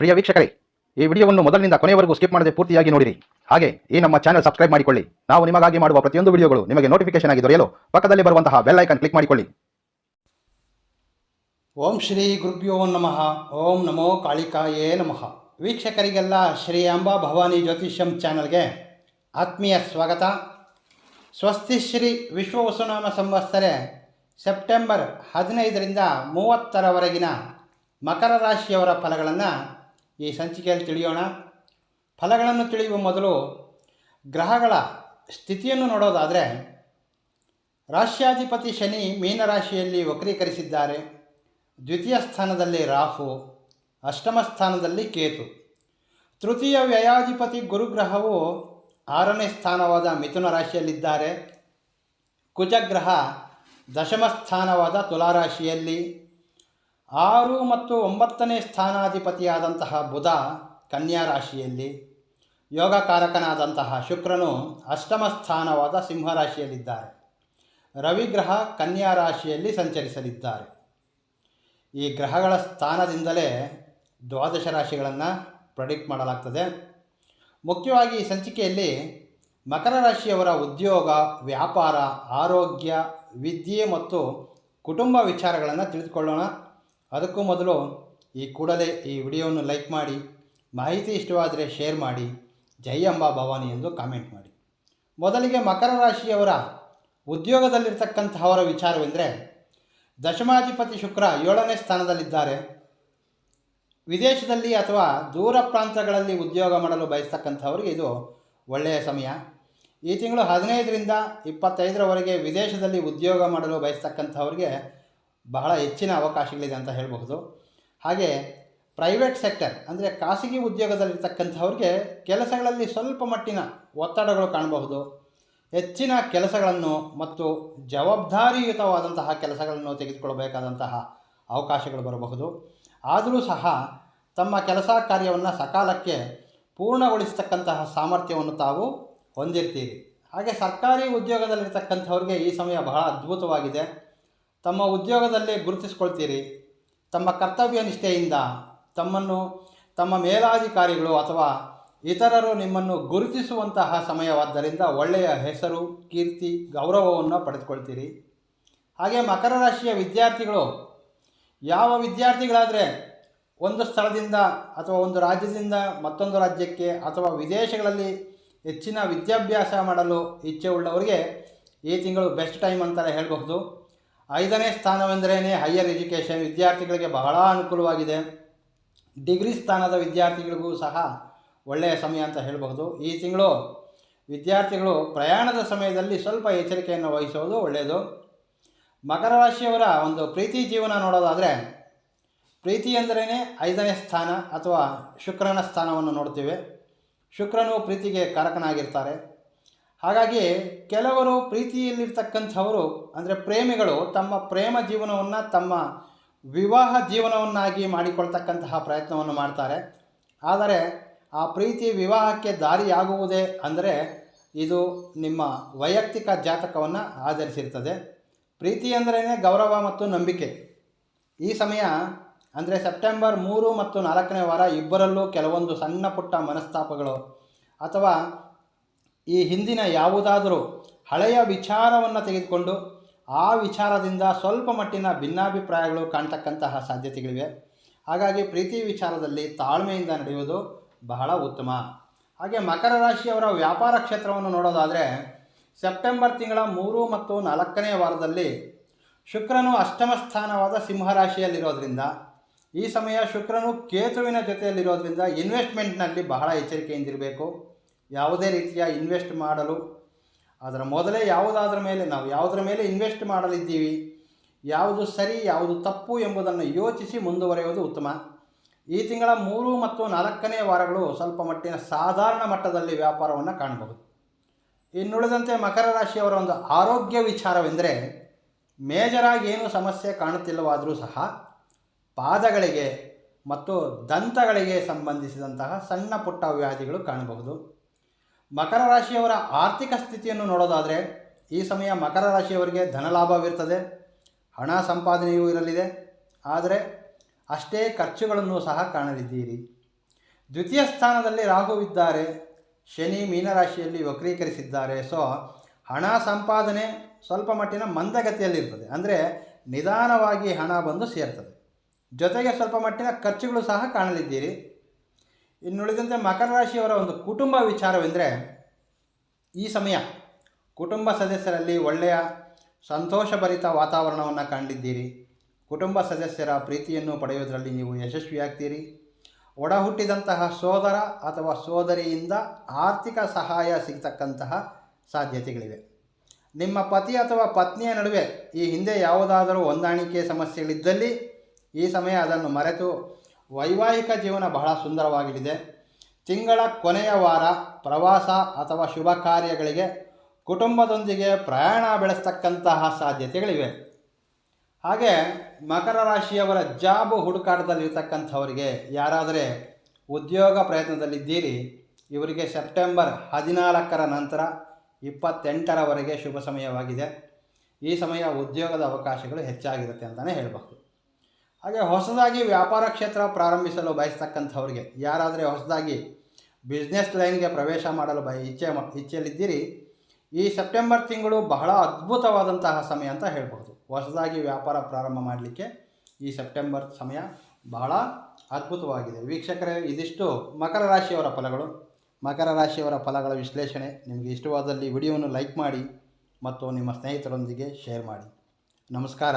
ಪ್ರಿಯ ವೀಕ್ಷಕರೇ, ಈ ವಿಡಿಯೋವನ್ನು ಮೊದಲಿನಿಂದ ಕೊನೆಯವರೆಗೂ ಸ್ಕಿಪ್ ಮಾಡದೆ ಪೂರ್ತಿಯಾಗಿ ನೋಡಿರಿ. ಹಾಗೆ ಈ ನಮ್ಮ ಚಾನಲ್ ಸಬ್ಸ್ಕ್ರೈಬ್ ಮಾಡಿಕೊಳ್ಳಿ. ನಾವು ನಿಮಗಾಗಿ ಮಾಡುವ ಪ್ರತಿಯೊಂದು ವಿಡಿಯೋಗಳು ನಿಮಗೆ ನೋಟಿಫಿಕೇಶನ್ ಆಗಿ ದೊರೆಯಲು ಪಕ್ಕದಲ್ಲಿ ಬರುವಂತಹ ಬೆಲ್ ಐಕನ್ ಕ್ಲಿಕ್ ಮಾಡಿಕೊಳ್ಳಿ. ಓಂ ಶ್ರೀ ಗುರುಭ್ಯೋ ನಮಃ. ಓಂ ನಮೋ ಕಾಳಿಕಾಯೇ ನಮಃ. ವೀಕ್ಷಕರಿಗೆಲ್ಲ ಶ್ರೀ ಅಂಬಾ ಭವಾನಿ ಜ್ಯೋತಿಷ್ಯಂ ಚಾನಲ್ಗೆ ಆತ್ಮೀಯ ಸ್ವಾಗತ. ಸ್ವಸ್ತಿ ಶ್ರೀ ವಿಶ್ವ ವಿಶ್ವವಸುನಾಮ ಸಂವತ್ಸರೆ, ಸೆಪ್ಟೆಂಬರ್ ಹದಿನೈದರಿಂದ ಮೂವತ್ತರವರೆಗಿನ ಮಕರ ರಾಶಿಯವರ ಫಲಗಳನ್ನು ಈ ಸಂಚಿಕೆಯಲ್ಲಿ ತಿಳಿಯೋಣ. ಫಲಗಳನ್ನು ತಿಳಿಯುವ ಮೊದಲು ಗ್ರಹಗಳ ಸ್ಥಿತಿಯನ್ನು ನೋಡೋದಾದರೆ ರಾಶ್ಯಾಧಿಪತಿ ಶನಿ ಮೀನರಾಶಿಯಲ್ಲಿ ವಕ್ರೀಕರಿಸಿದ್ದಾರೆ. ದ್ವಿತೀಯ ಸ್ಥಾನದಲ್ಲಿ ರಾಹು, ಅಷ್ಟಮ ಸ್ಥಾನದಲ್ಲಿ ಕೇತು. ತೃತೀಯ ವ್ಯಯಾಧಿಪತಿ ಗುರುಗ್ರಹವು ಆರನೇ ಸ್ಥಾನವಾದ ಮಿಥುನ ರಾಶಿಯಲ್ಲಿದ್ದಾರೆ. ಕುಜಗ್ರಹ ದಶಮ ಸ್ಥಾನವಾದ ತುಲಾರಾಶಿಯಲ್ಲಿ ಆರು ಮತ್ತು ಒಂಬತ್ತನೇ ಸ್ಥಾನಾಧಿಪತಿಯಾದಂತಹ ಬುಧ ಕನ್ಯಾ ರಾಶಿಯಲ್ಲಿ, ಯೋಗಕಾರಕನಾದಂತಹ ಶುಕ್ರನು ಅಷ್ಟಮ ಸ್ಥಾನವಾದ ಸಿಂಹರಾಶಿಯಲ್ಲಿದ್ದಾರೆ. ರವಿಗ್ರಹ ಕನ್ಯಾ ರಾಶಿಯಲ್ಲಿ ಸಂಚರಿಸಲಿದ್ದಾರೆ. ಈ ಗ್ರಹಗಳ ಸ್ಥಾನದಿಂದಲೇ ದ್ವಾದಶ ರಾಶಿಗಳನ್ನು ಪ್ರೊಡಿಕ್ಟ್ ಮಾಡಲಾಗ್ತದೆ. ಮುಖ್ಯವಾಗಿ ಈ ಸಂಚಿಕೆಯಲ್ಲಿ ಮಕರ ರಾಶಿಯವರ ಉದ್ಯೋಗ, ವ್ಯಾಪಾರ, ಆರೋಗ್ಯ, ವಿದ್ಯೆ ಮತ್ತು ಕುಟುಂಬ ವಿಚಾರಗಳನ್ನು ತಿಳಿದುಕೊಳ್ಳೋಣ. ಅದಕ್ಕೂ ಮೊದಲು ಈ ಕೂಡಲೇ ಈ ವಿಡಿಯೋವನ್ನು ಲೈಕ್ ಮಾಡಿ, ಮಾಹಿತಿ ಇಷ್ಟವಾದರೆ ಶೇರ್ ಮಾಡಿ, ಜೈ ಅಂಬಾ ಭವಾನಿ ಎಂದು ಕಾಮೆಂಟ್ ಮಾಡಿ. ಮೊದಲಿಗೆ ಮಕರ ರಾಶಿಯವರ ಉದ್ಯೋಗದಲ್ಲಿರ್ತಕ್ಕಂತಹವರ ವಿಚಾರವೆಂದರೆ, ದಶಮಾಧಿಪತಿ ಶುಕ್ರ ಏಳನೇ ಸ್ಥಾನದಲ್ಲಿದ್ದಾರೆ. ವಿದೇಶದಲ್ಲಿ ಅಥವಾ ದೂರ ಪ್ರಾಂತಗಳಲ್ಲಿ ಉದ್ಯೋಗ ಮಾಡಲು ಬಯಸ್ತಕ್ಕಂಥವ್ರಿಗೆ ಇದು ಒಳ್ಳೆಯ ಸಮಯ. ಈ ತಿಂಗಳು ಹದಿನೈದರಿಂದ ಇಪ್ಪತ್ತೈದರವರೆಗೆ ವಿದೇಶದಲ್ಲಿ ಉದ್ಯೋಗ ಮಾಡಲು ಬಯಸ್ತಕ್ಕಂಥವ್ರಿಗೆ ಬಹಳ ಹೆಚ್ಚಿನ ಅವಕಾಶಗಳಿದೆ ಅಂತ ಹೇಳಬಹುದು. ಹಾಗೆ ಪ್ರೈವೇಟ್ ಸೆಕ್ಟರ್ ಅಂದರೆ ಖಾಸಗಿ ಉದ್ಯೋಗದಲ್ಲಿರ್ತಕ್ಕಂಥವ್ರಿಗೆ ಕೆಲಸಗಳಲ್ಲಿ ಸ್ವಲ್ಪ ಮಟ್ಟಿನ ಒತ್ತಡಗಳು ಕಾಣಬಹುದು. ಹೆಚ್ಚಿನ ಕೆಲಸಗಳನ್ನು ಮತ್ತು ಜವಾಬ್ದಾರಿಯುತವಾದಂತಹ ಕೆಲಸಗಳನ್ನು ತೆಗೆದುಕೊಳ್ಳಬೇಕಾದಂತಹ ಅವಕಾಶಗಳು ಬರಬಹುದು. ಆದರೂ ಸಹ ತಮ್ಮ ಕೆಲಸ ಕಾರ್ಯವನ್ನು ಸಕಾಲಕ್ಕೆ ಪೂರ್ಣಗೊಳಿಸತಕ್ಕಂತಹ ಸಾಮರ್ಥ್ಯವನ್ನು ತಾವು ಹೊಂದಿರ್ತೀರಿ. ಹಾಗೆ ಸರ್ಕಾರಿ ಉದ್ಯೋಗದಲ್ಲಿರ್ತಕ್ಕಂಥವ್ರಿಗೆ ಈ ಸಮಯ ಬಹಳ ಅದ್ಭುತವಾಗಿದೆ. ತಮ್ಮ ಉದ್ಯೋಗದಲ್ಲಿ ಗುರುತಿಸಿಕೊಳ್ತೀರಿ. ತಮ್ಮ ಕರ್ತವ್ಯ ನಿಷ್ಠೆಯಿಂದ ತಮ್ಮನ್ನು ತಮ್ಮ ಮೇಲಾಧಿಕಾರಿಗಳು ಅಥವಾ ಇತರರು ನಿಮ್ಮನ್ನು ಗುರುತಿಸುವಂತಹ ಸಮಯವಾದ್ದರಿಂದ ಒಳ್ಳೆಯ ಹೆಸರು, ಕೀರ್ತಿ, ಗೌರವವನ್ನು ಪಡೆದುಕೊಳ್ತೀರಿ. ಹಾಗೆ ಮಕರ ರಾಶಿಯ ವಿದ್ಯಾರ್ಥಿಗಳು, ಯಾವ ವಿದ್ಯಾರ್ಥಿಗಳಾದರೆ ಒಂದು ಸ್ಥಳದಿಂದ ಅಥವಾ ಒಂದು ರಾಜ್ಯದಿಂದ ಮತ್ತೊಂದು ರಾಜ್ಯಕ್ಕೆ ಅಥವಾ ವಿದೇಶಗಳಲ್ಲಿ ಹೆಚ್ಚಿನ ವಿದ್ಯಾಭ್ಯಾಸ ಮಾಡಲು ಇಚ್ಛೆ ಉಳ್ಳವರಿಗೆ ಈ ತಿಂಗಳು ಬೆಸ್ಟ್ ಟೈಮ್ ಅಂತಲೇ ಹೇಳಬಹುದು. ಐದನೇ ಸ್ಥಾನವೆಂದರೇ ಹೈಯರ್ ಎಜುಕೇಷನ್ ವಿದ್ಯಾರ್ಥಿಗಳಿಗೆ ಬಹಳ ಅನುಕೂಲವಾಗಿದೆ. ಡಿಗ್ರಿ ಸ್ಥಾನದ ವಿದ್ಯಾರ್ಥಿಗಳಿಗೂ ಸಹ ಒಳ್ಳೆಯ ಸಮಯ ಅಂತ ಹೇಳಬಹುದು. ಈ ತಿಂಗಳು ವಿದ್ಯಾರ್ಥಿಗಳು ಪ್ರಯಾಣದ ಸಮಯದಲ್ಲಿ ಸ್ವಲ್ಪ ಎಚ್ಚರಿಕೆಯನ್ನು ವಹಿಸುವುದು ಒಳ್ಳೆಯದು. ಮಕರ ರಾಶಿಯವರ ಒಂದು ಪ್ರೀತಿ ಜೀವನ ನೋಡೋದಾದರೆ, ಪ್ರೀತಿ ಎಂದರೇನೆ ಐದನೇ ಸ್ಥಾನ ಅಥವಾ ಶುಕ್ರನ ಸ್ಥಾನವನ್ನು ನೋಡ್ತೀವಿ. ಶುಕ್ರನು ಪ್ರೀತಿಗೆ ಕಾರಕನಾಗಿರ್ತಾರೆ. ಹಾಗಾಗಿ ಕೆಲವರು ಪ್ರೀತಿಯಲ್ಲಿರ್ತಕ್ಕಂಥವರು, ಅಂದರೆ ಪ್ರೇಮಿಗಳು, ತಮ್ಮ ಪ್ರೇಮ ಜೀವನವನ್ನು ತಮ್ಮ ವಿವಾಹ ಜೀವನವನ್ನಾಗಿ ಮಾಡಿಕೊಳ್ತಕ್ಕಂತಹ ಪ್ರಯತ್ನವನ್ನು ಮಾಡ್ತಾರೆ. ಆದರೆ ಆ ಪ್ರೀತಿ ವಿವಾಹಕ್ಕೆ ದಾರಿಯಾಗುವುದೇ ಅಂದರೆ ಇದು ನಿಮ್ಮ ವೈಯಕ್ತಿಕ ಜಾತಕವನ್ನು ಆಧರಿಸಿರ್ತದೆ. ಪ್ರೀತಿ ಅಂದ್ರೇ ಗೌರವ ಮತ್ತು ನಂಬಿಕೆ. ಈ ಸಮಯ ಅಂದರೆ ಸೆಪ್ಟೆಂಬರ್ ಮೂರು ಮತ್ತು ನಾಲ್ಕನೇ ವಾರ ಇಬ್ಬರಲ್ಲೂ ಕೆಲವೊಂದು ಸಣ್ಣ ಪುಟ್ಟ ಮನಸ್ತಾಪಗಳು ಅಥವಾ ಈ ಹಿಂದಿನ ಯಾವುದಾದರೂ ಹಳೆಯ ವಿಚಾರವನ್ನು ತೆಗೆದುಕೊಂಡು ಆ ವಿಚಾರದಿಂದ ಸ್ವಲ್ಪ ಮಟ್ಟಿನ ಭಿನ್ನಾಭಿಪ್ರಾಯಗಳು ಕಾಣ್ತಕ್ಕಂತಹ ಸಾಧ್ಯತೆಗಳಿವೆ. ಹಾಗಾಗಿ ಪ್ರೀತಿ ವಿಚಾರದಲ್ಲಿ ತಾಳ್ಮೆಯಿಂದ ನಡೆಯುವುದು ಬಹಳ ಉತ್ತಮ. ಹಾಗೆ ಮಕರ ರಾಶಿಯವರ ವ್ಯಾಪಾರ ಕ್ಷೇತ್ರವನ್ನು ನೋಡೋದಾದರೆ ಸೆಪ್ಟೆಂಬರ್ ತಿಂಗಳ ಮೂರು ಮತ್ತು ನಾಲ್ಕನೇ ವಾರದಲ್ಲಿ ಶುಕ್ರನು ಅಷ್ಟಮ ಸ್ಥಾನವಾದ ಸಿಂಹರಾಶಿಯಲ್ಲಿರೋದ್ರಿಂದ ಈ ಸಮಯ ಶುಕ್ರನು ಕೇತುವಿನ ಜೊತೆಯಲ್ಲಿರೋದ್ರಿಂದ ಇನ್ವೆಸ್ಟ್ಮೆಂಟ್ನಲ್ಲಿ ಬಹಳ ಎಚ್ಚರಿಕೆಯಿಂದಿರಬೇಕು. ಯಾವುದೇ ರೀತಿಯ ಇನ್ವೆಸ್ಟ್ ಮಾಡಲು, ಅದರ ಮೊದಲೇ ಯಾವುದಾದ್ರ ಮೇಲೆ, ನಾವು ಯಾವುದರ ಮೇಲೆ ಇನ್ವೆಸ್ಟ್ ಮಾಡಲಿದ್ದೀವಿ, ಯಾವುದು ಸರಿ, ಯಾವುದು ತಪ್ಪು ಎಂಬುದನ್ನು ಯೋಚಿಸಿ ಮುಂದುವರೆಯುವುದು ಉತ್ತಮ. ಈ ತಿಂಗಳ ಮೂರು ಮತ್ತು ನಾಲ್ಕನೇ ವಾರಗಳು ಸ್ವಲ್ಪ ಮಟ್ಟಿನ ಸಾಧಾರಣ ಮಟ್ಟದಲ್ಲಿ ವ್ಯಾಪಾರವನ್ನು ಕಾಣಬಹುದು. ಇನ್ನುಳಿದಂತೆ ಮಕರ ರಾಶಿಯವರ ಒಂದು ಆರೋಗ್ಯ ವಿಚಾರವೆಂದರೆ, ಮೇಜರಾಗಿ ಏನು ಸಮಸ್ಯೆ ಕಾಣುತ್ತಿಲ್ಲವಾದರೂ ಸಹ, ಪಾದಗಳಿಗೆ ಮತ್ತು ದಂತಗಳಿಗೆ ಸಂಬಂಧಿಸಿದಂತಹ ಸಣ್ಣ ಪುಟ್ಟ ವ್ಯಾಧಿಗಳು ಕಾಣಬಹುದು. ಮಕರ ರಾಶಿಯವರ ಆರ್ಥಿಕ ಸ್ಥಿತಿಯನ್ನು ನೋಡೋದಾದರೆ, ಈ ಸಮಯ ಮಕರ ರಾಶಿಯವರಿಗೆ ಧನಲಾಭವಿರ್ತದೆ ಹಣ ಸಂಪಾದನೆಯೂ ಇರಲಿದೆ. ಆದರೆ ಅಷ್ಟೇ ಖರ್ಚುಗಳನ್ನು ಸಹ ಕಾಣಲಿದ್ದೀರಿ. ದ್ವಿತೀಯ ಸ್ಥಾನದಲ್ಲಿ ರಾಹುವಿದ್ದಾರೆ ಶನಿ ಮೀನರಾಶಿಯಲ್ಲಿ ವಕ್ರೀಕರಿಸಿದ್ದಾರೆ. ಸೊ ಹಣ ಸಂಪಾದನೆ ಸ್ವಲ್ಪ ಮಟ್ಟಿನ ಮಂದಗತಿಯಲ್ಲಿರ್ತದೆ. ಅಂದರೆ ನಿಧಾನವಾಗಿ ಹಣ ಬಂದು ಸೇರ್ತದೆ. ಜೊತೆಗೆ ಸ್ವಲ್ಪ ಮಟ್ಟಿನ ಖರ್ಚುಗಳು ಸಹ ಕಾಣಲಿದ್ದೀರಿ. ಇನ್ನುಳಿದಂತೆ ಮಕರ ರಾಶಿಯವರ ಒಂದು ಕುಟುಂಬ ವಿಚಾರವೆಂದರೆ ಈ ಸಮಯ ಕುಟುಂಬ ಸದಸ್ಯರಲ್ಲಿ ಒಳ್ಳೆಯ ಸಂತೋಷಭರಿತ ವಾತಾವರಣವನ್ನು ಕಂಡಿದ್ದೀರಿ. ಕುಟುಂಬ ಸದಸ್ಯರ ಪ್ರೀತಿಯನ್ನು ಪಡೆಯುವುದರಲ್ಲಿ ನೀವು ಯಶಸ್ವಿಯಾಗ್ತೀರಿ. ಒಡ ಹುಟ್ಟಿದಂತಹ ಸೋದರ ಅಥವಾ ಸೋದರಿಯಿಂದ ಆರ್ಥಿಕ ಸಹಾಯ ಸಿಗ್ತಕ್ಕಂತಹ ಸಾಧ್ಯತೆಗಳಿವೆ. ನಿಮ್ಮ ಪತಿ ಅಥವಾ ಪತ್ನಿಯ ನಡುವೆ ಈ ಹಿಂದೆ ಯಾವುದಾದರೂ ಹೊಂದಾಣಿಕೆ ಸಮಸ್ಯೆಗಳಿದ್ದಲ್ಲಿ ಈ ಸಮಯ ಅದನ್ನು ಮರೆತು ವೈವಾಹಿಕ ಜೀವನ ಬಹಳ ಸುಂದರವಾಗಲಿದೆ. ತಿಂಗಳ ಕೊನೆಯ ವಾರ ಪ್ರವಾಸ ಅಥವಾ ಶುಭ ಕಾರ್ಯಗಳಿಗೆ ಕುಟುಂಬದೊಂದಿಗೆ ಪ್ರಯಾಣ ಬೆಳೆಸ್ತಕ್ಕಂತಹ ಸಾಧ್ಯತೆಗಳಿವೆ. ಹಾಗೆ ಮಕರ ರಾಶಿಯವರ ಜಾಬ್ ಹುಡುಕಾಟದಲ್ಲಿರ್ತಕ್ಕಂಥವರಿಗೆ ಯಾರಾದರೆ ಉದ್ಯೋಗ ಪ್ರಯತ್ನದಲ್ಲಿದ್ದೀರಿ, ಇವರಿಗೆ ಸೆಪ್ಟೆಂಬರ್ ಹದಿನಾಲ್ಕರ ನಂತರ ಇಪ್ಪತ್ತೆಂಟರವರೆಗೆ ಶುಭ ಸಮಯವಾಗಿದೆ. ಈ ಸಮಯ ಉದ್ಯೋಗದ ಅವಕಾಶಗಳು ಹೆಚ್ಚಾಗಿರುತ್ತೆ ಅಂತಲೇ ಹೇಳಬಹುದು. ಹಾಗೆ ಹೊಸದಾಗಿ ವ್ಯಾಪಾರ ಕ್ಷೇತ್ರ ಪ್ರಾರಂಭಿಸಲು ಬಯಸ್ತಕ್ಕಂಥವ್ರಿಗೆ, ಯಾರಾದರೆ ಹೊಸದಾಗಿ ಬಿಸ್ನೆಸ್ ಲೈನ್ಗೆ ಪ್ರವೇಶ ಮಾಡಲು ಬಯ, ಇಚ್ಛೆ ಇಚ್ಛೆಯಲ್ಲಿದ್ದೀರಿ, ಈ ಸೆಪ್ಟೆಂಬರ್ ತಿಂಗಳು ಬಹಳ ಅದ್ಭುತವಾದಂತಹ ಸಮಯ ಅಂತ ಹೇಳ್ಬೋದು ಹೊಸದಾಗಿ ವ್ಯಾಪಾರ ಪ್ರಾರಂಭ ಮಾಡಲಿಕ್ಕೆ ಈ ಸೆಪ್ಟೆಂಬರ್ ಸಮಯ ಬಹಳ ಅದ್ಭುತವಾಗಿದೆ. ವೀಕ್ಷಕರೇ, ಇದಿಷ್ಟು ಮಕರ ರಾಶಿಯವರ ಫಲಗಳು. ಮಕರ ರಾಶಿಯವರ ಫಲಗಳ ವಿಶ್ಲೇಷಣೆ. ನಿಮಗೆ ಇಷ್ಟವಾದಲ್ಲಿ ವಿಡಿಯೋವನ್ನು ಲೈಕ್ ಮಾಡಿ ಮತ್ತು ನಿಮ್ಮ ಸ್ನೇಹಿತರೊಂದಿಗೆ ಶೇರ್ ಮಾಡಿ. ನಮಸ್ಕಾರ.